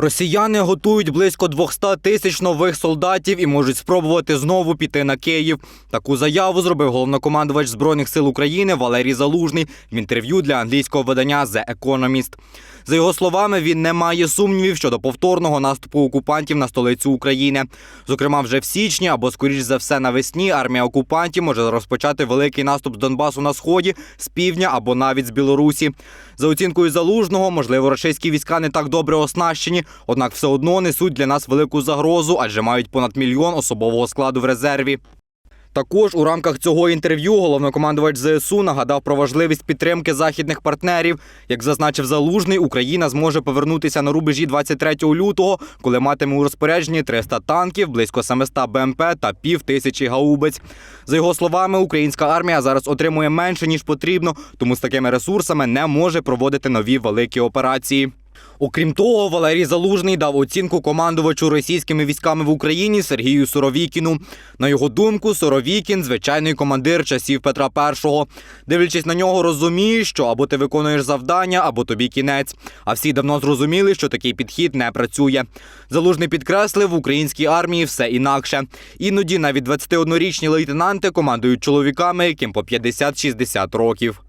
Росіяни готують близько 200 тисяч нових солдатів і можуть спробувати знову піти на Київ. Таку заяву зробив головнокомандувач збройних сил України Валерій Залужний в інтерв'ю для англійського видання The Economist. За його словами, він не має сумнівів щодо повторного наступу окупантів на столицю України. Зокрема, вже в січні або скоріш за все навесні армія окупантів може розпочати великий наступ з Донбасу на сході, з півдня або навіть з Білорусі. За оцінкою залужного, можливо, російські війська не так добре оснащені, однак все одно несуть для нас велику загрозу, адже мають понад мільйон особового складу в резерві. Також у рамках цього інтерв'ю головнокомандувач ЗСУ нагадав про важливість підтримки західних партнерів. Як зазначив залужний, Україна зможе повернутися на рубежі 23 лютого, коли матиме у розпорядженні 300 танків, близько 700 БМП та пів тисячі гаубиць. За його словами, українська армія зараз отримує менше ніж потрібно, тому з такими ресурсами не може проводити нові великі операції. Окрім того, Валерій Залужний дав оцінку командувачу російськими військами в Україні Сергію Суровікіну. На його думку, Суровікін звичайний командир часів Петра І. Дивлячись на нього, розуміє, що або ти виконуєш завдання, або тобі кінець. А всі давно зрозуміли, що такий підхід не працює. Залужний підкреслив, в українській армії все інакше. Іноді навіть 21-річні лейтенанти командують чоловіками, яким по 50-60 років.